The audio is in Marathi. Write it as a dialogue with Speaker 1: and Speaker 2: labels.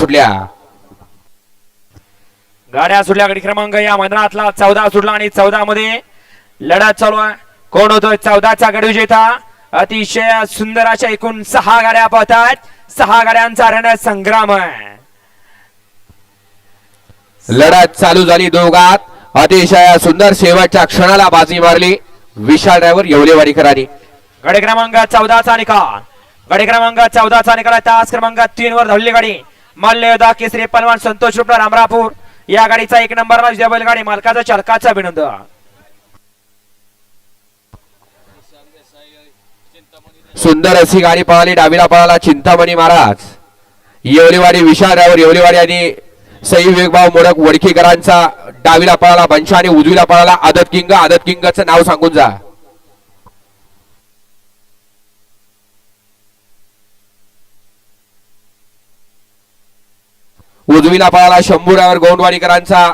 Speaker 1: सुटल्या.
Speaker 2: गाड्या सुटल्या गाडी क्रमांक या मैदानातला चौदा सुटला आणि चौदा मध्ये लढत चालू आहे. कोण होतोय चौदाचा गडी विजेता? अतिशय सुंदर अशा एकूण सहा गाड्या पळतात सहा गाड्यांचा रण संग्राम आहे.
Speaker 1: लढत चालू झाली दोघात. अतिशय सुंदर शेवटच्या क्षणाला बाजी मारली. विशाल ड्रायव्हर येवलेवाडीकरांनी
Speaker 2: गाडी क्रमांक चौदाचा निकाल. गाडी क्रमांक चौदाचा निकाल. तास क्रमांक तीन वर धरली गाडी. मल्लयोद्धा केसरी पलवान संतोष रुपला रामरापूर. या गाडीचा एक नंबरला विजय बैलगाडी मालकाचा चालकाचा अभिनंदन.
Speaker 1: सुंदर अशी गाडी पळाली डावीला पळाला चिंतामणी महाराज. येवलेवाडी विशाल ड्रायव्हर येवलेवाडी आणि सई विवेकभाऊ मोडक वडकीकरांचा डावीला पळाला बंशा आणि उजवीला पळाला आदत किंग आदत किंगचं नाव सांगून जा. उजवीला पळाला शंभू गोंडवाडीकरांचा